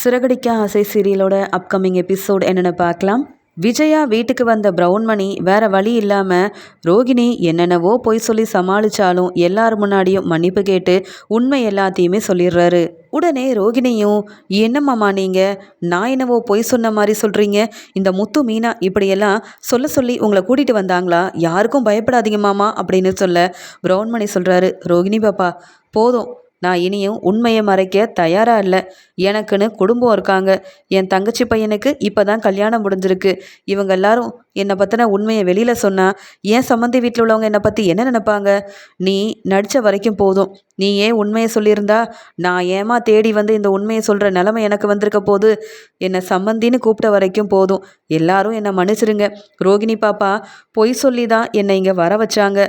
சிறகடிக்க ஆசை சீரியலோட upcoming episode என்னென்னு பார்க்கலாம். விஜயா வீட்டுக்கு வந்த பிரவுன்மணி வேற வழி இல்லாமல் ரோகிணி என்னென்னவோ பொய் சொல்லி சமாளித்தாலும் எல்லார் முன்னாடியும் மன்னிப்பு கேட்டு உண்மை எல்லாத்தையுமே சொல்லிடுறாரு. உடனே ரோகிணியும் என்னம்மாம்மா நீங்கள் நான் என்னவோ பொய் சொன்ன மாதிரி சொல்கிறீங்க இந்த முத்து மீனா இப்படியெல்லாம் சொல்ல சொல்லி உங்களை கூட்டிகிட்டு வந்தாங்களா? யாருக்கும் பயப்படாதீங்க மாமா அப்படின்னு சொல்ல பிரவுன்மணி சொல்கிறாரு ரோகிணி பாப்பா போதும். நான் இனியும் உண்மையை மறைக்க தயாராக இல்லை. எனக்குன்னு குடும்பம் இருக்காங்க. என் தங்கச்சி பையனுக்கு இப்போ தான் கல்யாணம் முடிஞ்சிருக்கு. இவங்க எல்லாரும் என்னை பற்றின உண்மையை வெளியில் சொன்னால் ஏன் சம்மந்தி வீட்டில் உள்ளவங்க என்னை பற்றி என்ன நினைப்பாங்க? நீ நடித்த வரைக்கும் போதும். நீ ஏன் உண்மையை சொல்லியிருந்தா? நான் ஏமா தேடி வந்து இந்த உண்மையை சொல்கிற நிலமை எனக்கு வந்திருக்க போது என்னை சம்மந்தின்னு கூப்பிட்ட வரைக்கும் போதும். எல்லாரும் என்னை மன்னிச்சிருங்க. ரோகிணி பாப்பா பொய் சொல்லி தான் என்னை இங்கே வர வச்சாங்க.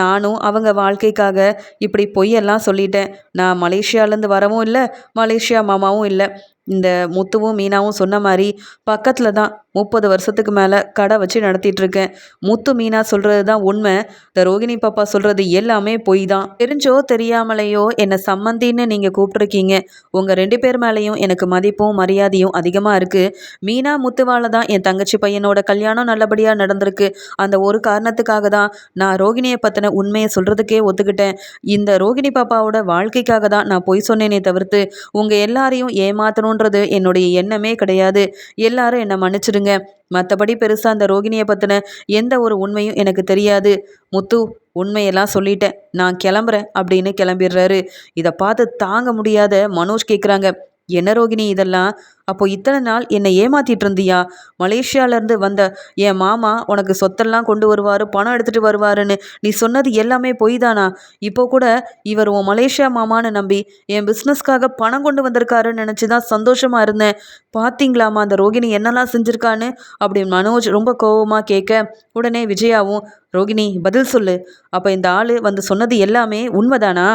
நானும் அவங்க வாழ்க்கைக்காக இப்படி பொய்யெல்லாம் சொல்லிட்டேன். நான் மலேசியாலேருந்து வரவும் இல்லை மலேசியா மாமாவும் இல்லை. இந்த முத்துவும் மீனாவும் சொன்ன மாதிரி பக்கத்தில் தான் முப்பது வருஷத்துக்கு மேலே கடை வச்சு நடத்திட்டுருக்கேன். முத்து மீனா சொல்கிறது தான் உண்மை. இந்த ரோகிணி பாப்பா சொல்கிறது எல்லாமே பொய் தான் தெரிஞ்சோ தெரியாமலையோ என்னை சம்மந்தின்னு நீங்கள் கூப்பிட்ருக்கீங்க உங்கள் ரெண்டு பேர் மேலேயும் எனக்கு மதிப்பும் மரியாதையும் அதிகமாக இருக்குது மீனா முத்துவால தான் என் தங்கச்சி பையனோட கல்யாணம் நல்லபடியாக நடந்திருக்கு. அந்த ஒரு காரணத்துக்காக தான் நான் ரோகிணியை பற்றின உண்மையை சொல்கிறதுக்கே ஒத்துக்கிட்டேன். இந்த ரோகிணி பாப்பாவோட வாழ்க்கைக்காக தான் நான் பொய் சொன்னேனே தவிர்த்து உங்கள் எல்லாரையும் ஏமாத்தணுன்றது என்னுடைய எண்ணமே கிடையாது. எல்லாரும் என்னை மன்னிச்சிடுங்க மற்றபடி பெருசாக அந்த ரோகிணியை பற்றின எந்த ஒரு உண்மையும் எனக்கு தெரியாது. முத்து உண்மையெல்லாம் சொல்லிட்டேன். நான் கிளம்புறேன் அப்படின்னு கிளம்பிடுறாரு. இதை பார்த்து தாங்க முடியாத மனோஜ் கேட்குறாங்க என்ன ரோகிணி இதெல்லாம்? அப்போ இத்தனை நாள் என்னை ஏமாத்திட்டு இருந்தியா மலேசியாவிலேருந்து வந்த என் மாமா உனக்கு சொத்தெல்லாம் கொண்டு வருவார் பணம் எடுத்துகிட்டு வருவாருன்னு நீ சொன்னது எல்லாமே பொய் தானா இப்போ கூட இவர் உன் மலேசியா மாமான்னு நம்பி என் பிஸ்னஸ்க்காக பணம் கொண்டு வந்திருக்காருன்னு நினச்சி தான் சந்தோஷமாக இருந்தேன். பார்த்தீங்களாமா அந்த ரோகிணி என்னெல்லாம் செஞ்சுருக்கான்னு? அப்படி மனோஜ் ரொம்ப கோபமாக கேட்க உடனே விஜயாவும் ரோகிணி பதில் சொல்லு. அப்போ இந்த ஆள் வந்து சொன்னது எல்லாமே உண்மைதானா?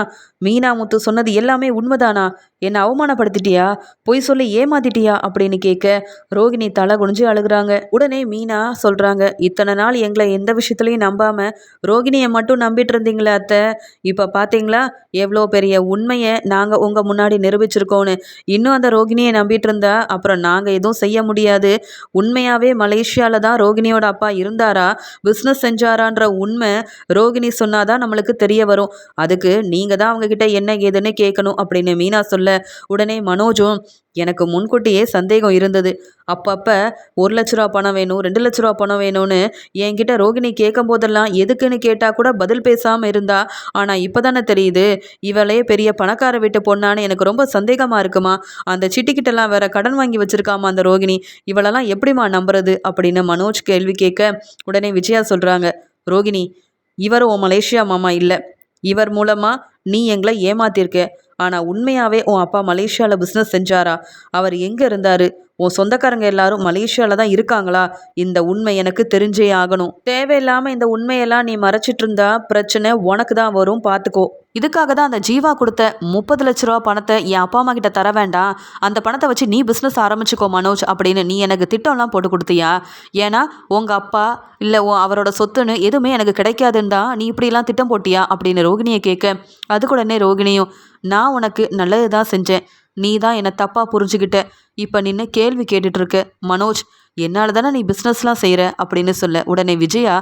மீனா முத்து சொன்னது எல்லாமே உண்மைதானா? என்னை அவமானப்படுத்திட்டியா? பொய் சொல்லி ஏமாத்திட்டியா வந்துட்டியா அப்படின்னு கேட்க ரோகிணி தலை குனிஞ்சு அழுகுறாங்க. உடனே மீனா சொல்கிறாங்க இத்தனை நாள் எங்களை எந்த விஷயத்துலையும் நம்பாமல் ரோகிணியை மட்டும் நம்பிட்டு இருந்தீங்களே அத்தை. இப்போ பார்த்தீங்களா எவ்வளோ பெரிய உண்மையை நாங்கள் உங்கள் முன்னாடி நிரூபிச்சிருக்கோன்னு. இன்னும் அந்த ரோகிணியை நம்பிட்டு இருந்தா அப்புறம் நாங்கள் எதுவும் செய்ய முடியாது. உண்மையாகவே மலேசியாவில் தான் ரோகிணியோட அப்பா இருந்தாரா? பிஸ்னஸ் செஞ்சாரான்ற உண்மை ரோகிணி சொன்னாதான் நம்மளுக்கு தெரிய வரும். அதுக்கு நீங்கள் தான் அவங்கக்கிட்ட என்ன ஏதுன்னு கேட்கணும் அப்படின்னு மீனா சொல்ல உடனே மனோஜும் எனக்கு முன்கூட்டியே சந்தேகம் இருந்தது. அப்பப்போ ஒரு லட்ச ரூபா பணம் வேணும் ரெண்டு லட்ச ரூபா பணம் வேணும்னு என்கிட்ட ரோகிணி கேட்கும் போதெல்லாம் எதுக்குன்னு கேட்டால் கூட பதில் பேசாமல் இருந்தா. ஆனால் இப்போ தானே தெரியுது இவளே பெரிய பணக்கார வீட்டு பொண்ணான்னு எனக்கு ரொம்ப சந்தேகமாக இருக்குமா? அந்த சிட்டிக்கிட்டெல்லாம் வேற கடன் வாங்கி வச்சிருக்காமா அந்த ரோகிணி? இவளெல்லாம் எப்படிமா நம்புறது? அப்படின்னு மனோஜ் கேள்வி கேட்க உடனே விஜயா சொல்கிறாங்க ரோகிணி இவர் உன் மலேசியா மாமா இல்லை. இவர் மூலமாக நீ எங்களை ஏமாத்திருக்க. ஆனால் உண்மையாகவே உன் அப்பா மலேசியாவில் பிஸ்னஸ் செஞ்சாரா? அவர் எங்கே இருந்தார்? உன் சொந்தக்காரங்க எல்லாரும் மலேசியாவில் தான் இருக்காங்களா? இந்த உண்மை எனக்கு தெரிஞ்சே ஆகணும். தேவையில்லாமல் இந்த உண்மையெல்லாம் நீ மறைச்சிட்டு இருந்தா பிரச்சனை உனக்கு தான் வரும் பார்த்துக்கோ இதுக்காக தான் அந்த ஜீவா கொடுத்த முப்பது லட்ச ரூபா பணத்தை என் அப்பா அம்மா கிட்ட தர வேண்டாம். அந்த பணத்தை வச்சு நீ பிஸ்னஸ் ஆரம்பிச்சுக்கோ மனோஜ் அப்படின்னு நீ எனக்கு திட்டம்லாம் போட்டு கொடுத்தியா? ஏன்னா உங்கள் அப்பா இல்லை அவரோட சொத்துன்னு எதுவுமே எனக்கு கிடைக்காதுன்னு தான் நீ இப்படிலாம் திட்டம் போட்டியா? அப்படின்னு ரோகிணியை கேட்க அது உடனே ரோகிணியும் நான் உனக்கு நல்லது தான் செஞ்சேன். நீ தான் என்னை தப்பாக புரிஞ்சுக்கிட்ட இப்போ நின்று கேள்வி கேட்டுட்ருக்க மனோஜ் என்னால் தானே நீ பிஸ்னஸ்லாம் செய்கிற அப்படின்னு சொல்ல உடனே விஜயா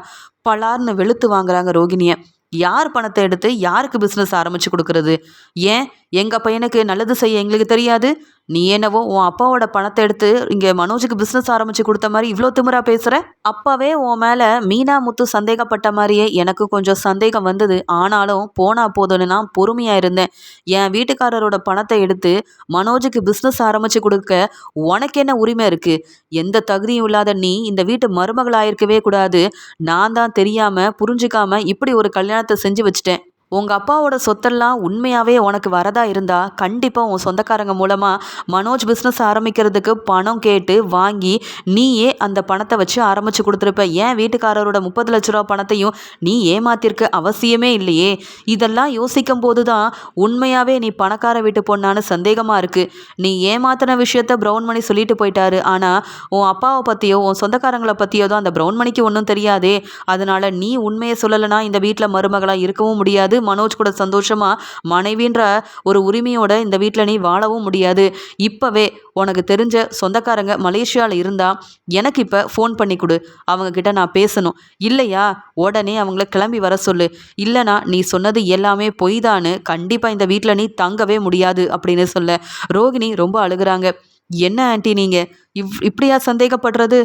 பலார்னு வெளுத்து வாங்குறாங்க ரோகிணியை. யார் பணத்தை எடுத்து யாருக்கு பிஸ்னஸ் ஆரம்பித்து கொடுக்கறது? ஏன்? எங்கள் பையனுக்கு நல்லது செய்ய எங்களுக்கு தெரியாது. நீ என்னவோ உன் அப்பாவோட பணத்தை எடுத்து இங்கே மனோஜுக்கு பிஸ்னஸ் ஆரம்பித்து கொடுத்த மாதிரி இவ்வளோ திமுறா பேசுகிற அப்போவே உன் மேலே மீனா முத்து சந்தேகப்பட்ட மாதிரியே எனக்கு கொஞ்சம் சந்தேகம் வந்தது. ஆனாலும் போனா போதும்னு நான் பொறுமையாக இருந்தேன். என் வீட்டுக்காரரோட பணத்தை எடுத்து மனோஜுக்கு பிஸ்னஸ் ஆரம்பித்து கொடுக்க உனக்கு என்ன உரிமை இருக்குது எந்த தகுதியும் இல்லாத நீ இந்த வீட்டு மருமகளாயிருக்கவே கூடாது. நான் தான் தெரியாமல் புரிஞ்சுக்காமல் இப்படி ஒரு கல்யாணத்தை செஞ்சு வச்சிட்டேன். உங்கள் அப்பாவோட சொத்தெல்லாம் உண்மையாகவே உனக்கு வரதா இருந்தால் கண்டிப்பாக உன் சொந்தக்காரங்க மூலமாக மனோஜ் பிஸ்னஸ் ஆரம்பிக்கிறதுக்கு பணம் கேட்டு வாங்கி நீயே அந்த பணத்தை வச்சு ஆரம்பித்து கொடுத்துருப்ப. ஏன் வீட்டுக்காரரோட முப்பது லட்ச ரூபா பணத்தையும் நீ ஏமாத்திருக்க அவசியமே இல்லையே. இதெல்லாம் யோசிக்கும் போது தான் உண்மையாகவே நீ பணக்கார வீட்டு பொண்ணான்னு சந்தேகமாக இருக்குது நீ ஏமாத்தின விஷயத்த ப்ரௌன் மணி சொல்லிட்டு போயிட்டாரு. ஆனால் உன் அப்பாவை பற்றியோ உன் சொந்தக்காரங்களை பற்றியோ தான் அந்த ப்ரௌன் மணிக்கு ஒன்றும் தெரியாதே. அதனால் நீ உண்மையை சொல்லலைன்னா இந்த வீட்டில் மருமகளாக இருக்கவும் முடியாது. மனோஜ் கூட சந்தோஷமா மனைவின்ற ஒரு உரிமையோட இந்த வீட்டில் நீ வாழவும் முடியாது. இப்போவே உனக்கு தெரிஞ்ச சொந்தக்காரங்க மலேசியாவில் இருந்தால் எனக்கு இப்போ ஃபோன் பண்ணி கொடு. அவங்கக்கிட்ட நான் பேசணும். இல்லையா? உடனே அவங்கள கிளம்பி வர சொல்லு. இல்லைனா நீ சொன்னது எல்லாமே பொய் தான்னு கண்டிப்பாக இந்த வீட்டில் நீ தங்கவே முடியாது அப்படின்னு சொல்ல. ரோகிணி ரொம்ப அழுகுறாங்க. என்ன ஆண்டி நீங்கள் இவ் இப்படியா சந்தேகப்படுறது?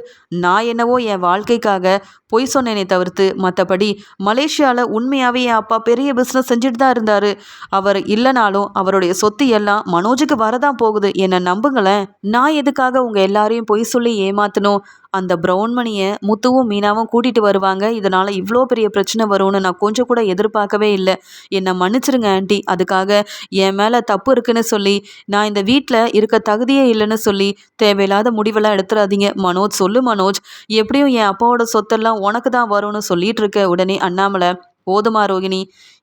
நான் என்னவோ என் வாழ்க்கைக்காக பொய் சொன்னேனே தவிர்த்து மற்றபடி மலேசியாவில் உண்மையாகவே என் அப்பா பெரிய பிஸ்னஸ் செஞ்சுட்டு தான் இருந்தார். அவர் இல்லைனாலும் அவருடைய சொத்து எல்லாம் மனோஜுக்கு வரதான் போகுது. என்னை நம்புங்களேன். நான் எதுக்காக உங்கள் எல்லாரையும் பொய் சொல்லி ஏமாற்றணும் அந்த ப்ரௌன்மணியை முத்துவும் மீனாவும் கூட்டிகிட்டு வருவாங்க. இதனால் இவ்வளோ பெரிய பிரச்சனை வரும்னு நான் கொஞ்சம் கூட எதிர்பார்க்கவே இல்லை. என்னை மன்னிச்சிருங்க ஆண்டி. அதுக்காக என் மேலே தப்பு இருக்குன்னு சொல்லி நான் இந்த வீட்டில் இருக்க தகுதியே இல்லைன்னு சொல்லி தேவையில்லாத முடிவெல்லாம் எடுத்துடாதீங்க மனோஜ் சொல்லு மனோஜ். எப்படியும் என் அப்பாவோட சொத்தெல்லாம் உனக்கு தான் வரும்னு சொல்லிட்டு இருக்க உடனே அண்ணாமலை. போதுமா ரோகிணி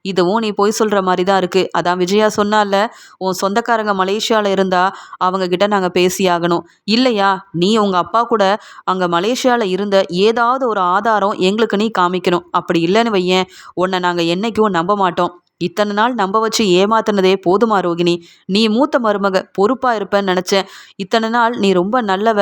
இதுவும் நீ போய் சொல்கிற மாதிரி தான் இருக்குது அதான் விஜயா சொன்னால உன் சொந்தக்காரங்க மலேசியாவில் இருந்தா அவங்க கிட்ட நாங்கள் பேசி ஆகணும் இல்லையா? நீ உங்கள் அப்பா கூட அங்கே மலேசியாவில் இருந்த ஏதாவது ஒரு ஆதாரம் எங்களுக்கு நீ காமிக்கணும். அப்படி இல்லைன்னு வையேன். உன்னை நாங்கள் என்றைக்கும் நம்ப மாட்டோம். இத்தனை நாள் நம்ப வச்சு ஏமாத்தினதே போதுமா ரோகிணி? நீ மூத்த மருமக பொறுப்பாக இருப்பேன்னு நினச்சேன். இத்தனை நாள் நீ ரொம்ப நல்லவ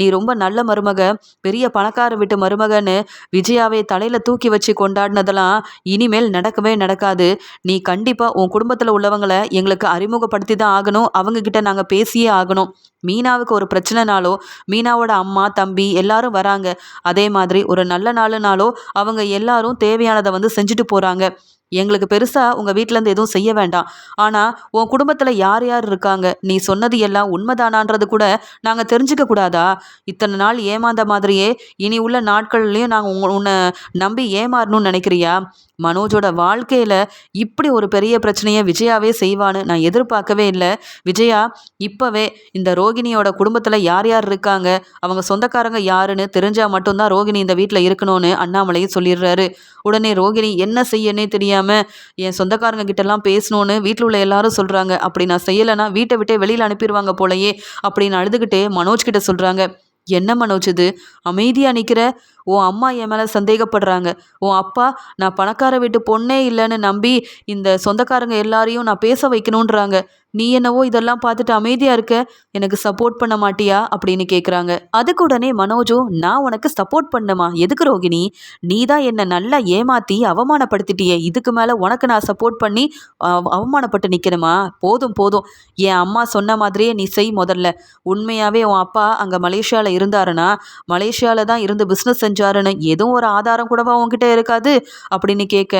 நீ ரொம்ப நல்ல மருமக பெரிய பணக்கார வீட்டு மருமகன்னு விஜயாவை தலையில் தூக்கி வச்சு கொண்டாடினதெல்லாம் இனிமேல் நடக்கவே நடக்காது. நீ கண்டிப்பாக உன் குடும்பத்தில் உள்ளவங்களை எங்களுக்கு அறிமுகப்படுத்தி தான் ஆகணும். அவங்கக்கிட்ட நாங்கள் பேசியே ஆகணும். மீனாவுக்கு ஒரு பிரச்சனைனாலோ மீனாவோட அம்மா தம்பி எல்லாரும் வராங்க. அதே மாதிரி ஒரு நல்ல நாளுனாலோ அவங்க எல்லாரும் தேவையானதை வந்து செஞ்சுட்டு போகிறாங்க எங்களுக்கு பெருசாக உங்கள் வீட்டிலேருந்து எதுவும் செய்ய வேண்டாம். ஆனால் உன் குடும்பத்தில் யார் யார் இருக்காங்க? நீ சொன்னது எல்லாம் உண்மைதானான்றது கூட நாங்கள் தெரிஞ்சுக்க கூடாதா? இத்தனை நாள் ஏமாந்த மாதிரியே இனி உள்ள நாட்கள்லையும் நாங்கள் உங்க உன்னை நம்பி ஏமாறணும்னு நினைக்கிறியா? மனோஜோட வாழ்க்கையில் இப்படி ஒரு பெரிய பிரச்சனையை விஜயாவே செய்வான்னு நான் எதிர்பார்க்கவே இல்லை. விஜயா இப்போவே இந்த ரோகிணியோட குடும்பத்தில் யார் யார் இருக்காங்க? அவங்க சொந்தக்காரங்க யாருன்னு தெரிஞ்சால் மட்டும்தான் ரோகிணி இந்த வீட்டில் இருக்கணும்னு அண்ணாமலையும் சொல்லிடுறாரு. உடனே ரோகிணி என்ன செய்யனே தெரியாமல் என் சொந்தக்காரங்க கிட்டலாம் பேசணும்னு வீட்டில் உள்ள எல்லாரும் சொல்கிறாங்க அப்படி நான் செய்யலைன்னா வீட்டை விட்டே வெளியில் அனுப்பிடுவாங்க போலயே அப்படின்னு அழுதுகிட்டே மனோஜ் கிட்ட சொல்கிறாங்க என்ன மனோஜ் இது? அமைதியாக நிற்கிற உன் அம்மா என் மேலே சந்தேகப்படுறாங்க. உன் அப்பா நான் பணக்கார வீட்டு பொண்ணே இல்லைன்னு நம்பி இந்த சொந்தக்காரங்க எல்லாரையும் நான் பேச வைக்கணுன்றாங்க நீ என்னவோ இதெல்லாம் பார்த்துட்டு அமைதியாக இருக்க? எனக்கு சப்போர்ட் பண்ண மாட்டியா? அப்படின்னு கேட்குறாங்க அதுக்கு உடனே மனோஜோ நான் உனக்கு சப்போர்ட் பண்ணமா எதுக்கு ரோகிணி? நீ தான் என்னை நல்லா ஏமாற்றி அவமானப்படுத்திட்டியே. இதுக்கு மேலே உனக்கு நான் சப்போர்ட் பண்ணி அவமானப்பட்டு நிற்கணுமா போதும் போதும். என் அம்மா சொன்ன மாதிரியே நீ செய் முதல்ல. உண்மையாகவே உன் அப்பா அங்கே மலேசியாவில் இருந்தாருன்னா மலேசியாவில் தான் இருந்து பிஸ்னஸ் செஞ்சாருன்னு எதுவும் ஒரு ஆதாரம் கூடவா உன்கிட்ட இருக்காது? அப்படின்னு கேட்க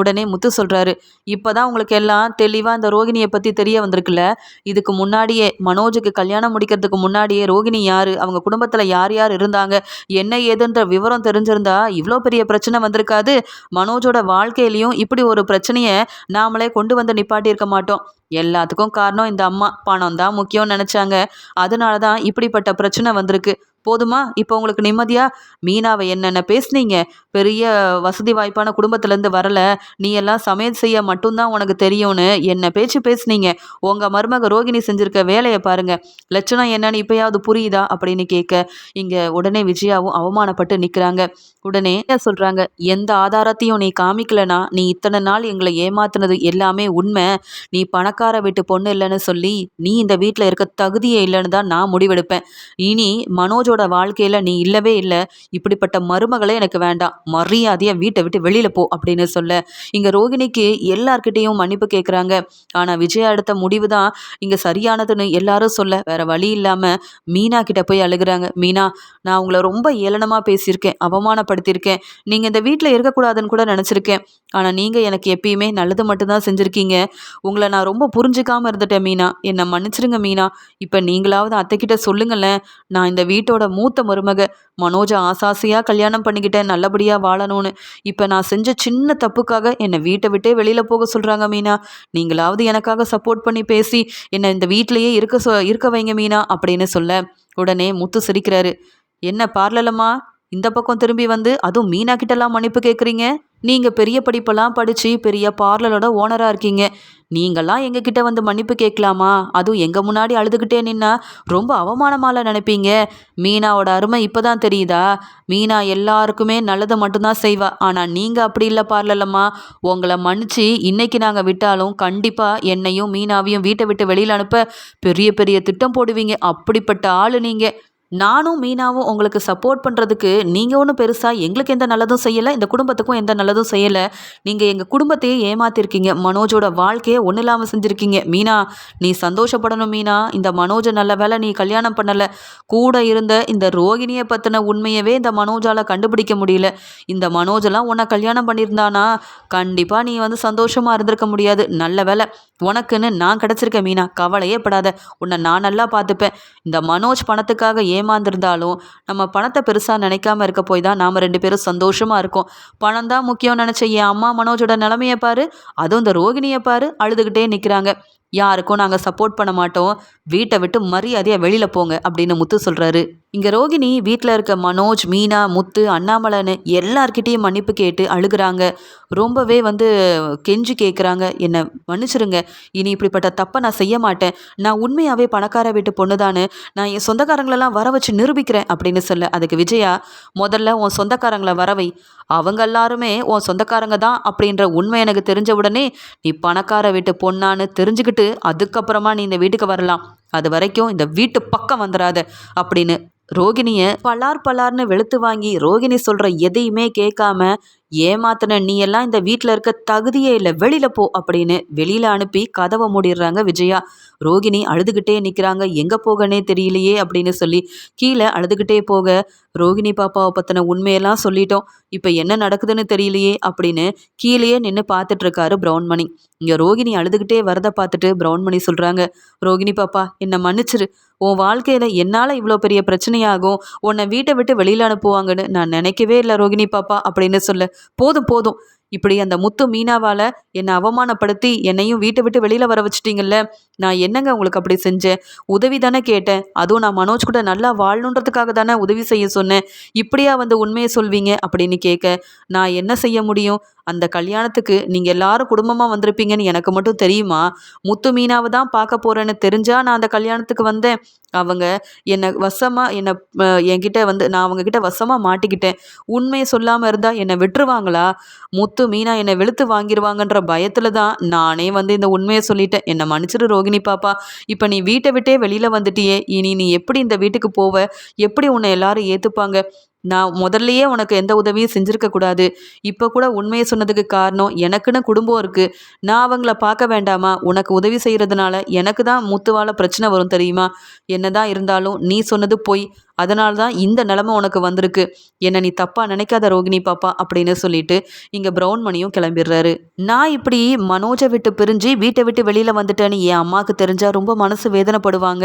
உடனே முத்து சொல்கிறாரு இப்போ தான் உங்களுக்கு எல்லாம் தெளிவாக இந்த ரோகிணியை பற்றி தெரிய வந்திருக்குல்ல? இதுக்கு முன்னாடியே மனோஜுக்கு கல்யாணம் முடிக்கிறதுக்கு முன்னாடியே ரோகிணி யார்? அவங்க குடும்பத்தில் யார் யார் இருந்தாங்க? என்ன ஏதுன்ற விவரம் தெரிஞ்சிருந்தா இவ்வளோ பெரிய பிரச்சனை வந்திருக்காது? மனோஜோட வாழ்க்கையிலையும் இப்படி ஒரு பிரச்சனையை நாமளே கொண்டு வந்து நிப்பாட்டியிருக்க மாட்டோம். எல்லாத்துக்கும் காரணம் இந்த அம்மா. பணம் தான் முக்கியம்னு நினச்சாங்க. அதனால தான் இப்படிப்பட்ட பிரச்சனை வந்திருக்கு. போதுமா? இப்போ உங்களுக்கு நிம்மதியாக மீனாவை என்னென்ன பேசுனீங்க? பெரிய வசதி வாய்ப்பான குடும்பத்துலேருந்து வரல. நீ எல்லாம் சமையல் செய்ய மட்டும்தான் உனக்கு தெரியும்னு என்ன பேச்சு பேசுனீங்க? உங்கள் மருமக ரோகிணி செஞ்சுருக்க வேலையை பாருங்கள் லட்சணம் என்னன்னு இப்போயாவது புரியுதா? அப்படின்னு கேட்க இங்கே உடனே விஜயாவும் அவமானப்பட்டு நிற்கிறாங்க உடனே சொல்கிறாங்க எந்த ஆதாரத்தையும் நீ காமிக்கலனா? நீ இத்தனை நாள் எங்களை ஏமாத்துனது எல்லாமே உண்மை. நீ பணக்கார வீட்டு பொண்ணு இல்லைன்னு சொல்லி நீ இந்த வீட்டில் இருக்க தகுதியே இல்லைன்னு தான் நான் முடிவெடுப்பேன். இனி மனோஜோட மனோஜோட வாழ்க்கையில் நீ இல்லவே இல்லை. இப்படிப்பட்ட மருமகளே எனக்கு வேண்டாம். மரியாதையாக வீட்டை விட்டு வெளியில் போ அப்படின்னு சொல்ல. இங்கே ரோகிணிக்கு எல்லார்கிட்டேயும் மன்னிப்பு கேட்குறாங்க ஆனால் விஜயா எடுத்த முடிவு தான் இங்கே சரியானதுன்னு எல்லாரும் சொல்ல. வேற வழி இல்லாமல் மீனா கிட்ட போய் அழுகிறாங்க. மீனா நான் உங்களை ரொம்ப ஏளனமாக பேசியிருக்கேன். அவமானப்படுத்தியிருக்கேன். நீங்கள் இந்த வீட்டில் இருக்கக்கூடாதுன்னு கூட நினச்சிருக்கேன். ஆனால் நீங்கள் எனக்கு எப்பயுமே நல்லது மட்டும்தான் செஞ்சுருக்கீங்க. உங்களை நான் ரொம்ப புரிஞ்சுக்காமல் இருந்துட்டேன் மீனா. என்னை மன்னிச்சிருங்க மீனா. இப்போ நீங்களாவது அத்தைக்கிட்ட சொல்லுங்களேன். நான் இந்த வீட்டோட மூத்த மருமக மனோஜை ஆசாசியாக கல்யாணம் பண்ணிக்கிட்டேன் நல்லபடியாக வாழணும்னு. இப்போ நான் செஞ்ச சின்ன தப்புக்காக என்னை வீட்டை விட்டே வெளியில் போக சொல்கிறாங்க மீனா. நீங்களாவது எனக்காக சப்போர்ட் பண்ணி பேசி என்னை இந்த வீட்டிலையே இருக்க சொ இருக்க வைங்க மீனா அப்படின்னு சொல்ல உடனே முத்து சிரிக்கிறாரு. என்ன பார்லலம்மா? இந்த பக்கம் திரும்பி வந்து அதுவும் மீனா கிட்டலாம் மன்னிப்பு கேட்குறீங்க நீங்கள் பெரிய படிப்பெல்லாம் படித்து பெரிய பார்லரோட ஓனராக இருக்கீங்க. நீங்களாம் எங்ககிட்ட வந்து மன்னிப்பு கேட்கலாமா? அதுவும் எங்கள் முன்னாடி அழுதுகிட்டே நின்னா ரொம்ப அவமானமால நினைப்பீங்க. மீனாவோட அருமை இப்போ தான் தெரியுதா? மீனா எல்லாருக்குமே நல்லதை மட்டும்தான் செய்வா. ஆனால் நீங்கள் அப்படி இல்லை பார்லலம்மா. உங்களை மன்னிச்சு இன்னைக்கு நாங்கள் விட்டாலும் கண்டிப்பாக என்னையும் மீனாவையும் வீட்டை விட்டு வெளியில் அனுப்ப பெரிய பெரிய திட்டம் போடுவீங்க. அப்படிப்பட்ட ஆள் நீங்கள் நானும் மீனாவும் உங்களுக்கு சப்போர்ட் பண்ணுறதுக்கு நீங்கள் ஒன்றும் பெருசாக எங்களுக்கு எந்த நல்லதும் செய்யலை இந்த குடும்பத்துக்கும் எந்த நல்லதும் செய்யலை. நீங்கள் எங்கள் குடும்பத்தையே ஏமாத்திருக்கீங்க. மனோஜோட வாழ்க்கையை ஒன்றும் இல்லாமல் செஞ்சுருக்கீங்க. மீனா நீ சந்தோஷப்படணும் மீனா. இந்த மனோஜை நல்ல வேலை நீ கல்யாணம் பண்ணலை. கூட இருந்த இந்த ரோகிணியை பற்றின உண்மையவே இந்த மனோஜால் கண்டுபிடிக்க முடியல. இந்த மனோஜெல்லாம் உன்னை கல்யாணம் பண்ணியிருந்தானா? கண்டிப்பாக நீ வந்து சந்தோஷமாக இருந்திருக்க முடியாது. நல்ல வேலை உனக்குன்னு நான் கிடச்சிருக்கேன் மீனா. கவலையே படாத. உன்னை நான் நல்லா பார்த்துப்பேன். இந்த மனோஜ் பணத்துக்காக ஏமாந்துருந்தாலும் நம்ம பணத்தை பெருசாக நினைக்காம இருக்க போய் தான் நாம் ரெண்டு பேரும் சந்தோஷமாக இருக்கோம். பணம் தான் முக்கியம் நினச்ச என் அம்மா மனோஜோட நிலமையை பாரு அதுவும் இந்த ரோகிணியை பாரு அழுதுகிட்டே நிற்கிறாங்க யாருக்கும் நாங்கள் சப்போர்ட் பண்ண மாட்டோம். வீட்டை விட்டு மரியாதையாக வெளியில் போங்க அப்படின்னு முத்து சொல்கிறாரு இங்கே ரோகிணி வீட்டில் இருக்க மனோஜ் மீனா முத்து அண்ணாமலைன்னு எல்லார்கிட்டேயும் மன்னிப்பு கேட்டு அழுகுறாங்க. ரொம்பவே வந்து கெஞ்சி கேட்குறாங்க என்னை மன்னிச்சிருங்க. இனி இப்படிப்பட்ட தப்பை நான் செய்ய மாட்டேன். நான் உண்மையாகவே பணக்கார வீட்டு பொண்ணு தானே நான் என் சொந்தக்காரங்களெல்லாம் வர வச்சு நிரூபிக்கிறேன் அப்படின்னு சொல்ல அதுக்கு விஜயா முதல்ல உன் சொந்தக்காரங்களை வரவை. அவங்க எல்லாருமே உன் சொந்தக்காரங்க தான் அப்படின்ற உண்மை எனக்கு தெரிஞ்ச உடனே நீ பணக்கார வீட்டு பொண்ணான்னு தெரிஞ்சுக்கிட்டு அதுக்கப்புறமா நீ இந்த வீட்டுக்கு வரலாம். அது வரைக்கும் இந்த வீட்டு பக்கம் வந்துடாத அப்படின்னு ரோகிணியை பலார் பலார்னு வெளுத்து வாங்கி ரோகிணி சொல்கிற எதையுமே கேட்காம ஏமாத்தின நீ எல்லாம் இந்த வீட்டில் இருக்க தகுதியே இல்லை வெளியில் போ அப்படின்னு வெளியில் அனுப்பி கதவை மூடிடுறாங்க விஜயா. ரோகிணி அழுதுகிட்டே நிற்கிறாங்க எங்கே போகனே தெரியலையே அப்படின்னு சொல்லி கீழே அழுதுகிட்டே போக ரோகிணி பாப்பாவை பற்றின உண்மையெல்லாம் சொல்லிட்டோம். இப்போ என்ன நடக்குதுன்னு தெரியலையே அப்படின்னு கீழேயே நின்று பார்த்துட்டு இருக்காரு பிரவுன்மணி இங்கே ரோகிணி அழுதுகிட்டே வரதை பார்த்துட்டு பிரவுன்மணி சொல்கிறாங்க ரோகிணி பாப்பா என்னை மன்னிச்சிரு. உன் வாழ்க்கையில் என்னால் இவ்வளோ பெரிய பிரச்சனையாகும். உன்னை வீட்டை விட்டு வெளியில் அனுப்புவாங்கன்னு நான் நினைக்கவே இல்லை ரோகிணி பாப்பா அப்படின்னு சொல்ல. போதும் போதும். இப்படி அந்த முத்து மீனாவால் என்னை அவமானப்படுத்தி என்னையும் வீட்டை விட்டு வெளியில் வர வச்சிட்டிங்கல்ல நான் என்னங்க உங்களுக்கு அப்படி செஞ்சேன்? உதவி தானே கேட்டேன். அதுவும் நான் மனோஜ் கூட நல்லா வாழணுன்றதுக்காக தானே உதவி செய்ய சொன்னேன். இப்படியா வந்து உண்மையை சொல்வீங்க? அப்படின்னு கேட்க நான் என்ன செய்ய முடியும்? அந்த கல்யாணத்துக்கு நீங்கள் எல்லாரும் குடும்பமாக வந்திருப்பீங்கன்னு எனக்கு மட்டும் தெரியுமா? முத்து மீனாவை தான் பார்க்க போகிறேன்னு தெரிஞ்சால் நான் அந்த கல்யாணத்துக்கு வந்தேன். அவங்க என்னை வசமாக என்னை என்கிட்ட வந்து நான் அவங்கக்கிட்ட வசமாக மாட்டிக்கிட்டேன். உண்மையை சொல்லாமல் இருந்தால் என்னை விட்டுருவாங்களா? முத்து மீனா என்னை வெளுத்து வாங்கிடுவாங்கன்ற பயத்தில் தான் நானே வந்து இந்த உண்மையை சொல்லிட்டேன். என்னை மன்னிச்சிரு ரோகிணி பாப்பா இப்போ நீ வீட்டை விட்டே வெளியில் வந்துட்டியே இனி நீ எப்படி இந்த வீட்டுக்கு போவ? எப்படி உன்னை எல்லாரும் ஏற்றுப்பாங்க நான் முதல்லையே உனக்கு எந்த உதவியும் செஞ்சுருக்க கூடாது. இப்போ கூட உண்மையை சொன்னதுக்கு காரணம் எனக்குன்னு குடும்பம் இருக்குது நான் அவங்கள பார்க்க வேண்டாமா? உனக்கு உதவி செய்கிறதுனால எனக்கு தான் மூத்துவால பிரச்சனை வரும் தெரியுமா? என்னதான் இருந்தாலும் நீ சொன்னது போய். அதனால தான் இந்த நிலமை உனக்கு வந்திருக்கு. என்னை நீ தப்பாக நினைக்காத ரோகிணி பாப்பா அப்படின்னு சொல்லிட்டு இங்கே ப்ரௌன் மணியும் கிளம்பிடுறாரு. நான் இப்படி மனோஜை விட்டு பிரிஞ்சு வீட்டை விட்டு வெளியில் வந்துட்டேன்னு என் அம்மாவுக்கு தெரிஞ்சால் ரொம்ப மனசு வேதனைப்படுவாங்க.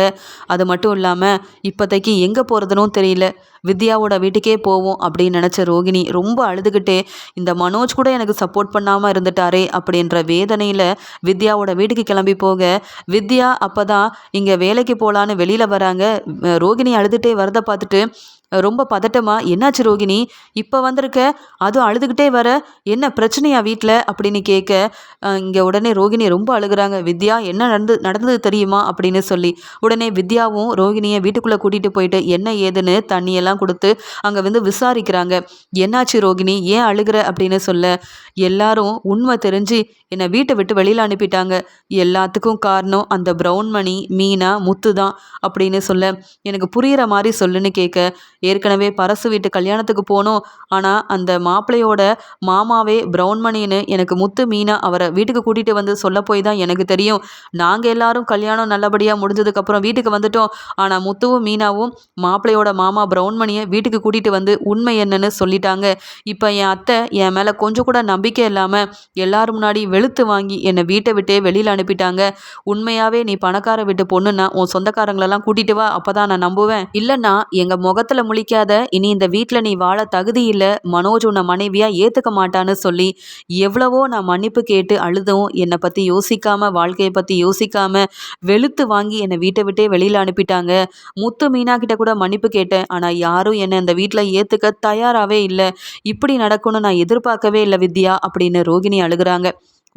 அது மட்டும் இல்லாமல் இப்போதைக்கு எங்கே போகிறதுனும் தெரியல. வித்யாவோட வீட்டுக்கே போவோம் அப்படின்னு நினச்ச ரோகிணி ரொம்ப அழுதுகிட்டே இந்த மனோஜ் கூட எனக்கு சப்போர்ட் பண்ணாமல் இருந்துட்டாரே அப்படின்ற வேதனையில் வித்யாவோட வீட்டுக்கு கிளம்பி போக வித்யா அப்போ தான் இங்கே வேலைக்கு போகலான்னு வெளியில் வராங்க. ரோகிணி அழுதுகிட்டே வரத பார்த்துட்டு ரொம்ப பதட்டமா என்னாச்சு ரோகிணி? இப்போ வந்திருக்க? அதுவும் அழுதுகிட்டே வர? என்ன பிரச்சனையா வீட்டில் அப்படின்னு கேட்க இங்கே உடனே ரோகிணி ரொம்ப அழுகுறாங்க. வித்யா என்ன நடந்து நடந்தது தெரியுமா? அப்படின்னு சொல்லி உடனே வித்யாவும் ரோகிணியை வீட்டுக்குள்ளே கூட்டிகிட்டு போயிட்டு என்ன ஏதுன்னு தண்ணியெல்லாம் கொடுத்து அங்கே வந்து விசாரிக்கிறாங்க. என்னாச்சு ரோகிணி? ஏன் அழுகிற? அப்படின்னு சொல்ல எல்லாரும் உண்மை தெரிஞ்சு என்னை வீட்டை விட்டு வெளியில் அனுப்பிட்டாங்க. எல்லாத்துக்கும் காரணம் அந்த ப்ரௌன் மணி மீனா முத்து தான் அப்படின்னு சொல்ல எனக்கு புரிகிற மாதிரி சொல்லுன்னு கேட்க ஏற்கனவே பரசு வீட்டு கல்யாணத்துக்கு போனோம். ஆனால் அந்த மாப்பிள்ளையோட மாமாவே ப்ரௌன் மணின்னு எனக்கு முத்து மீனா அவரை வீட்டுக்கு கூட்டிகிட்டு வந்து சொல்ல போய் தான் எனக்கு தெரியும். நாங்கள் எல்லாரும் கல்யாணம் நல்லபடியாக முடிஞ்சதுக்கப்புறம் வீட்டுக்கு வந்துட்டோம். ஆனால் முத்துவும் மீனாவும் மாப்பிள்ளையோட மாமா ப்ரௌன் மணியை வீட்டுக்கு கூட்டிகிட்டு வந்து உண்மை என்னன்னு சொல்லிட்டாங்க. இப்போ என் அத்தை என் மேலே கொஞ்சம் கூட நம்பிக்கை இல்லாமல் எல்லாரும் முன்னாடி வெளுத்து வாங்கி என்னை வீட்டை விட்டே வெளியில் அனுப்பிட்டாங்க. உண்மையாகவே நீ பணக்கார வீட்டு பொண்ணுன்னா உன் சொந்தக்காரங்களெல்லாம் கூட்டிகிட்டு வா அப்போ தான் நான் நம்புவேன். இல்லைன்னா எங்கள் முகத்தில் முழிக்காத இனி இந்த வீட்டில் நீ வாழ தகுதி இல்லை மனோஜ் உன்னை மனைவியாக ஏற்றுக்க மாட்டான்னு சொல்லி எவ்வளவோ நான் மன்னிப்பு கேட்டு அழுதும். என்னை பற்றி யோசிக்காமல் வாழ்க்கையை பற்றி யோசிக்காமல் வெளுத்து வாங்கி என்னை வீட்டை விட்டே வெளியில் அனுப்பிட்டாங்க. முத்து மீனா கிட்ட கூட மன்னிப்பு கேட்டேன். ஆனால் யாரும் என்னை இந்த வீட்டில் ஏற்றுக்க தயாராகவே இல்லை. இப்படி நடக்கும்னு நான் எதிர்பார்க்கவே இல்லை வித்யா அப்படின்னு ரோகிணி அழுகுறாங்க.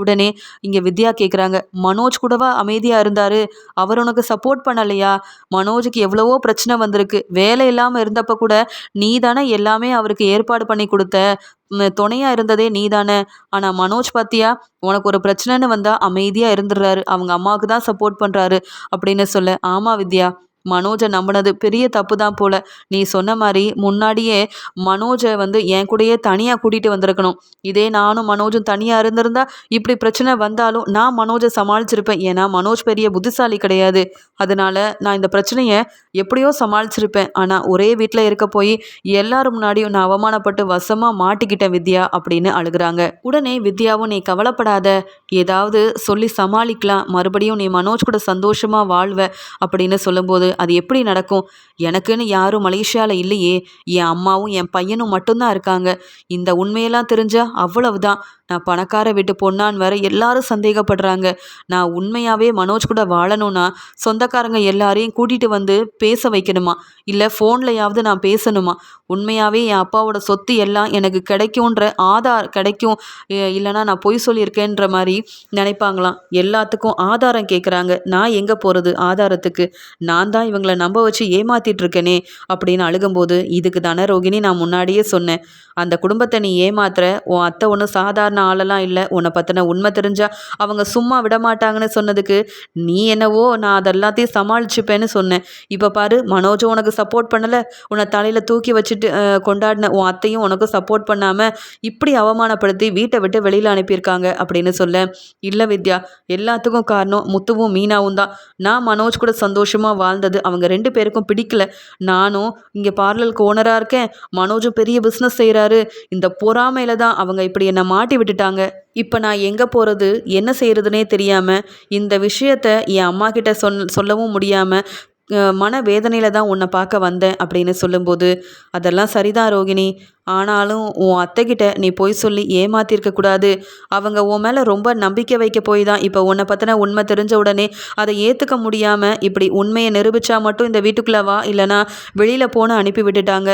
உடனே இங்கே வித்யா கேட்குறாங்க மனோஜ் கூடவா அமைதியாக இருந்தார்? அவர் உனக்கு சப்போர்ட் பண்ணலையா? மனோஜுக்கு எவ்வளவோ பிரச்சனை வந்திருக்கு. வேலை இல்லாமல் இருந்தப்போ கூட நீ தானே எல்லாமே அவருக்கு ஏற்பாடு பண்ணி கொடுத்த. துணையாக இருந்ததே நீ தானே ஆனால் மனோஜ் பார்த்தியா உனக்கு ஒரு பிரச்சனைன்னு வந்தால் அமைதியாக இருந்துடுறாரு. அவங்க அம்மாவுக்கு தான் சப்போர்ட் பண்ணுறாரு அப்படின்னு சொல்ல ஆமாம் வித்யா மனோஜை நம்பினது பெரிய தப்பு தான் போல. நீ சொன்ன மாதிரி முன்னாடியே மனோஜை வந்து என் கூடயே தனியாக கூட்டிகிட்டு வந்திருக்கணும். இதே நானும் மனோஜும் தனியாக இருந்திருந்தா இப்படி பிரச்சனை வந்தாலும் நான் மனோஜை சமாளிச்சிருப்பேன். ஏன்னா மனோஜ் பெரிய புத்திசாலி கிடையாது. அதனால நான் இந்த பிரச்சனையை எப்படியோ சமாளிச்சிருப்பேன். ஆனால் ஒரே வீட்டில் இருக்க போய் எல்லாரும் முன்னாடியும் நான் அவமானப்பட்டு வசமாக மாட்டிக்கிட்டேன் வித்யா அப்படின்னு அழுகுறாங்க. உடனே வித்யாவும் நீ கவலைப்படாத. ஏதாவது சொல்லி சமாளிக்கலாம். மறுபடியும் நீ மனோஜ் கூட சந்தோஷமாக வாழ்வ. அப்படின்னு சொல்லும்போது அது எப்படி நடக்கும்? எனக்குன்னு யாரும் மலேசியாவில் இல்லையே. என் அம்மாவும் என் பையனும் மட்டும்தான் இருக்காங்க. இந்த உண்மையெல்லாம் தெரிஞ்சா அவ்வளவுதான். நான் பணக்கார வீட்டு பொண்ணான் வர எல்லாரும் சந்தேகப்படுறாங்க. நான் உண்மையாகவே மனோஜ் கூட வாழணும்னா சொந்தக்காரங்க எல்லாரையும் கூட்டிகிட்டு வந்து பேச வைக்கணுமா? இல்லை ஃபோன்லையாவது நான் பேசணுமா? உண்மையாகவே என் அப்பாவோட சொத்து எல்லாம் எனக்கு கிடைக்கும்ன்ற ஆதார் கிடைக்கும். இல்லைனா நான் பொய் சொல்லியிருக்கேன்ற மாதிரி நினைப்பாங்களாம். எல்லாத்துக்கும் ஆதாரம் கேட்குறாங்க நான் எங்கே போகிறது ஆதாரத்துக்கு? நான் தான் இவங்களை நம்ப வச்சு ஏமாத்திட்டு இருக்கேனே அப்படின்னு அழுகும்போது இதுக்கு தானே ரோகிணி நான் முன்னாடியே சொன்னேன். அந்த குடும்பத்தை நீ ஏமாத்துற உன் அத்தை ஒன்றும் சாதாரண ஆளெல்லாம் இல்லை. உன்னை பற்றின உண்மை தெரிஞ்சா அவங்க சும்மா விட மாட்டாங்கன்னு சொன்னதுக்கு நீ என்னவோ நான் அதெல்லாத்தையும் சமாளிச்சுப்பேன்னு சொன்னேன். இப்போ பாரு மனோஜும் உனக்கு சப்போர்ட் பண்ணலை. உன்னை தலையில் தூக்கி வச்சுட்டு கொண்டாடின உன் அத்தையும் உனக்கு சப்போர்ட் பண்ணாமல் இப்படி அவமானப்படுத்தி வீட்டை விட்டு வெளியில் அனுப்பியிருக்காங்க அப்படின்னு சொல்ல இல்லை வித்யா எல்லாத்துக்கும் காரணம் முத்துவும் மீனாவும் தான். நான் மனோஜ் கூட சந்தோஷமாக வாழ்ந்தது அவங்க ரெண்டு பேருக்கும் பிடிக்கல. நானும் இங்கே பார்லருக்கு ஓனராக இருக்கேன். மனோஜும் பெரிய பிஸ்னஸ் செய்கிறாரு இந்த பொறாமையில தான் அவங்க இப்படி என்னை மாட்டி விட்டுட்டாங்க. இப்போ நான் எங்கே போகிறது என்ன செய்கிறதுனே தெரியாமல் இந்த விஷயத்த என் அம்மா கிட்ட சொல் சொல்லவும் முடியாமல் மன வேதனையில் தான் உன்னை பார்க்க வந்தேன் அப்படின்னு சொல்லும்போது அதெல்லாம் சரிதான் ரோகிணி. ஆனாலும் உன் அத்தைக்கிட்ட நீ போய் சொல்லி ஏமாத்திருக்கக்கூடாது அவங்க உன் மேலே ரொம்ப நம்பிக்கை வைக்க போய் தான் இப்போ உன்னை பற்றின உண்மை தெரிஞ்ச உடனே அதை ஏற்றுக்க முடியாமல் இப்படி உண்மையை நிரூபித்தா மட்டும் இந்த வீட்டுக்குள்ளே வா இல்லைனா வெளியில் போன அனுப்பி விட்டுட்டாங்க.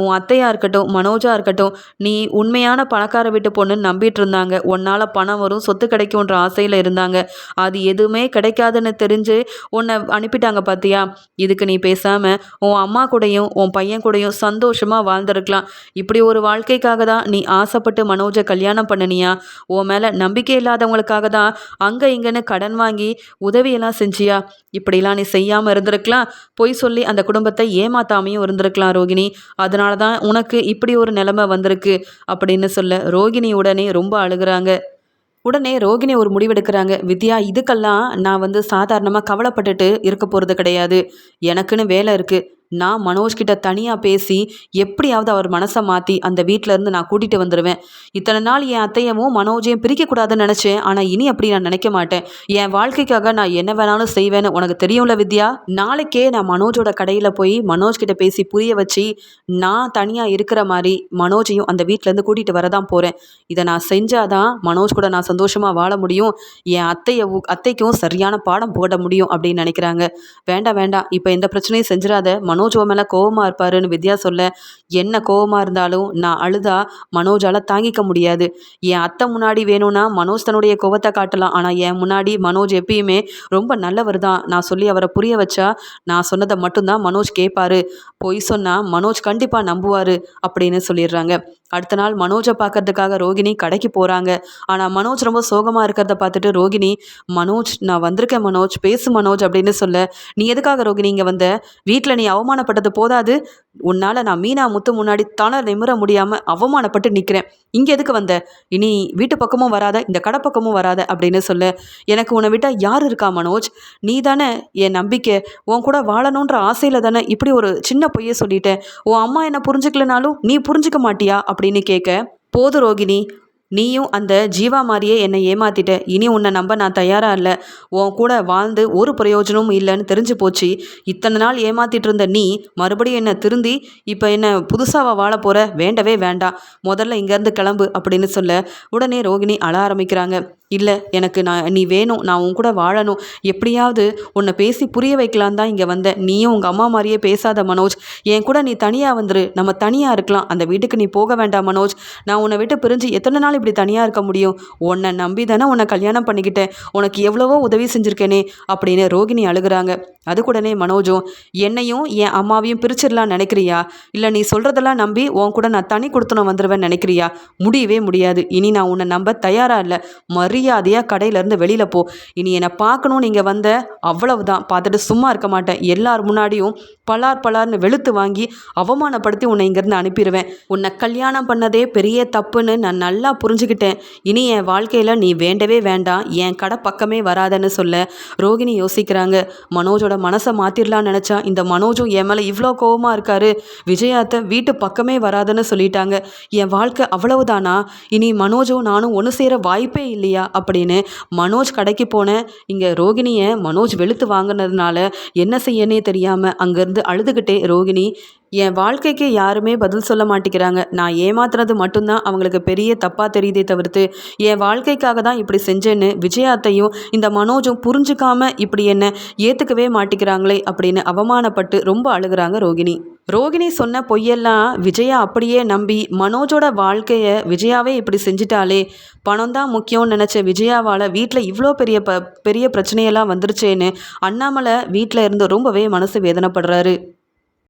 உன் அத்தையாக இருக்கட்டும் மனோஜாக இருக்கட்டும் நீ உண்மையான பணக்கார வீட்டு பொண்ணுன்னு நம்பிட்டு இருந்தாங்க. உன்னால் பணம் வரும் சொத்து கிடைக்கும்ன்ற ஆசையில் இருந்தாங்க. அது எதுவுமே கிடைக்காதுன்னு தெரிஞ்சு உன்னை அனுப்பிட்டாங்க பார்த்தியா இதுக்கு நீ பேசாமல் உன் அம்மா கூடயும் உன் பையன் கூடயும் சந்தோஷமாக வாழ்ந்துருக்கலாம். இப்படி ஒரு வாழ்க்கைக்காக தான் நீ ஆசைப்பட்டு மனோஜை கல்யாணம் பண்ணினியா? உன் மேலே நம்பிக்கை இல்லாதவங்களுக்காக தான் அங்கே இங்கேன்னு கடன் வாங்கி உதவியெல்லாம் செஞ்சியா? இப்படிலாம் நீ செய்யாமல் இருந்திருக்கலாம். பொய் சொல்லி அந்த குடும்பத்தை ஏமாத்தாமையும் இருந்திருக்கலாம் ரோகிணி. அதனால தான் உனக்கு இப்படி ஒரு நிலைமை வந்திருக்கு அப்படின்னு சொல்ல ரோகிணி உடனே ரொம்ப அழுகிறாங்க. உடனே ரோகிணி ஒரு முடிவெடுக்கிறாங்க. வித்யா இதுக்கெல்லாம் நான் வந்து சாதாரணமாக கவலைப்பட்டுட்டு இருக்க போகிறது கிடையாது. எனக்குன்னு வேலை இருக்குது நான் மனோஜ்கிட்ட தனியாக பேசி எப்படியாவது அவர் மனசை மாற்றி அந்த வீட்டிலேருந்து நான் கூட்டிகிட்டு வந்துடுவேன் இத்தனை நாள் என் அத்தையவும் மனோஜையும் பிரிக்கக்கூடாதுன்னு நினச்சேன். ஆனால் இனி அப்படி நான் நினைக்க மாட்டேன். என் வாழ்க்கைக்காக நான் என்ன வேணாலும் செய்வேன்னு உனக்கு தெரியும்ல வித்யா? நாளைக்கே நான் மனோஜோட கடையில் போய் மனோஜ்கிட்ட பேசி புரிய வச்சு நான் தனியாக இருக்கிற மாதிரி மனோஜையும் அந்த வீட்டிலேருந்து கூட்டிகிட்டு வரதான் போகிறேன் இதை நான் செஞ்சாதான் மனோஜ் கூட நான் சந்தோஷமாக வாழ முடியும். என் அத்தையை அத்தைக்கும் சரியான பாடம் போட முடியும் அப்படின்னு நினைக்கிறாங்க. வேண்டாம் வேண்டாம். இப்போ எந்த பிரச்சனையும் செஞ்சிடாத. மனோஜ் உன் மேலே கோவமாக இருப்பாருன்னு வித்யா சொல்ல என்ன கோவமாக இருந்தாலும் நான் அழுதா மனோஜால் தாங்கிக்க முடியாது. என் அத்தை முன்னாடி வேணும்னா மனோஜ் தன்னுடைய கோவத்தை காட்டலாம். ஆனால் என் முன்னாடி மனோஜ் எப்பயுமே ரொம்ப நல்லவர் தான். நான் சொல்லி அவரை புரிய வச்சா நான் சொன்னதை மட்டும்தான் மனோஜ் கேட்பாரு பொய் சொன்னால் மனோஜ் கண்டிப்பாக நம்புவார் அப்படின்னு சொல்லிடுறாங்க. அடுத்த நாள் மனோஜை பார்க்கறதுக்காக ரோகிணி கடைக்கு போகிறாங்க ஆனால் மனோஜ் ரொம்ப சோகமாக இருக்கிறத பார்த்துட்டு ரோகிணி மனோஜ் நான் வந்திருக்கேன் மனோஜ். பேசு மனோஜ் அப்படின்னு சொல்ல நீ எதுக்காக ரோகிணி இங்கே வந்த? வீட்டில் நீ அவமானப்பட்டது போதாது. உன்னால் நான் மீனா முத்து முன்னாடி தானே நிமிர முடியாமல் அவமானப்பட்டு நிற்கிறேன் இங்கே எதுக்கு வந்த? இனி வீட்டு பக்கமும் வராத இந்த கடை பக்கமும் வராத அப்படின்னு சொல்ல. எனக்கு உன்னை விட்டால் யார் இருக்கா மனோஜ்? நீ தானே என் நம்பிக்கை. உன் கூட வாழணுன்ற ஆசையில் தானே இப்படி ஒரு சின்ன பொய்யை சொல்லிட்டேன். உன் அம்மா என்னை புரிஞ்சுக்கலனாலும் நீ புரிஞ்சுக்க மாட்டியா அப்படின்னு கேட்க போது ரோகிணி நீயும் அந்த ஜீவா மாதிரியே என்னை ஏமாத்திட்ட. இனி உன்னை நம்ப நான் தயாராக இல்லை. உன் கூட வாழ்ந்து ஒரு பிரயோஜனமும் இல்லைன்னு தெரிஞ்சு போச்சு. இத்தனை நாள் ஏமாத்திட்டு இருந்த நீ மறுபடியும் என்னை திருந்தி இப்போ என்னை புதுசாக வாழ போகிற வேண்டவே வேண்டாம். முதல்ல இங்கேருந்து கிளம்பு அப்படின்னு சொல்ல உடனே ரோகிணி அழ ஆரம்பிக்கிறாங்க. இல்லை எனக்கு நான் நீ வேணும் நான் உன் கூட வாழணும். எப்படியாவது உன்னை பேசி புரிய வைக்கலாம் தான் இங்கே வந்தேன். நீயும் உங்கள் அம்மா மாதிரியே பேசாத மனோஜ். என் கூட நீ தனியாக வந்துரு. நம்ம தனியாக இருக்கலாம். அந்த வீட்டுக்கு நீ போக வேண்டாம் மனோஜ். நான் உன்னை விட்டு பிரிஞ்சு எத்தனை நாள் இப்படி தனியாக இருக்க முடியும்? உன்னை நம்பி தானே உன்னை கல்யாணம் பண்ணிக்கிட்டேன். உனக்கு எவ்வளவோ உதவி செஞ்சுருக்கேனே அப்படின்னு ரோகிணி அழுகுறாங்க. அதுக்கூடனே மனோஜும் என்னையும் என் அம்மாவையும் பிரிச்சிடலாம் நினைக்கிறியா? இல்லை நீ சொல்கிறதெல்லாம் நம்பி உன் கூட நான் தனி கொடுத்தனும் வந்துடுவேன் நினைக்கிறியா? முடியவே முடியாது. இனி நான் உன்னை நம்ப தயாராக இல்லை. மறு மரியாதையாக கடையிலேருந்து வெளியில் போ. இனி என்னை பார்க்கணும் நீங்கள் வந்த அவ்வளவுதான். பார்த்துட்டு சும்மா இருக்க மாட்டேன். எல்லார் முன்னாடியும் பலார் பலார்னு வெளுத்து வாங்கி அவமானப்படுத்தி உன்னை இங்கேருந்து அனுப்பிடுவேன் உன்னை கல்யாணம் பண்ணதே பெரிய தப்புன்னு நான் நல்லா புரிஞ்சுக்கிட்டேன். இனி என் வாழ்க்கையில் நீ வேண்டவே வேண்டாம். என் கடை பக்கமே வராதன்னு சொல்ல ரோகிணி யோசிக்கிறாங்க. மனோஜோட மனசை மாற்றிடலான்னு நினச்சா இந்த மனோஜும் என் மேலே இவ்வளோ கோவமாக இருக்காரு. விஜயாத்தை வீட்டு பக்கமே வராதுன்னு சொல்லிட்டாங்க. என் வாழ்க்கை அவ்வளவுதானா? இனி மனோஜும் நானும் ஒன்று சேர வாய்ப்பே இல்லையா? அப்படின்னு மனோஜ் கடைக்கு போனேன் இங்கே ரோகிணியை மனோஜ் வெளுத்து வாங்கினதுனால என்ன செய்யனே தெரியாமல் அங்கேருந்து அழுதுகிட்டே ரோகிணி என் வாழ்க்கைக்கு யாருமே பதில் சொல்ல மாட்டேங்கிறாங்க. நான் ஏமாத்துறது மட்டும்தான். அவங்களுக்கு பெரிய தப்பாக தெரியுதே தவிர்த்து என் வாழ்க்கைக்காக தான் இப்படி செஞ்சேன்னு விஜயாத்தையும் இந்த மனோஜும் புரிஞ்சுக்காம இப்படி என்ன ஏற்றுக்கவே மாட்டேங்கிறாங்களே அப்படின்னு அவமானப்பட்டு ரொம்ப அழுகுறாங்க ரோகிணி. ரோகிணி சொன்ன பொய்யெல்லாம் விஜயா அப்படியே நம்பி மனோஜோட வாழ்க்கையை விஜயாவே இப்படி செஞ்சிட்டாலே பணம் தான் முக்கியம்னு நினச்ச விஜயாவால் வீட்டில் இவ்வளோ பெரிய ப பெரிய பிரச்சனையெல்லாம் வந்துருச்சேன்னு அண்ணாமலை வீட்டில் இருந்து ரொம்பவே மனசு வேதனைப்படுறாரு.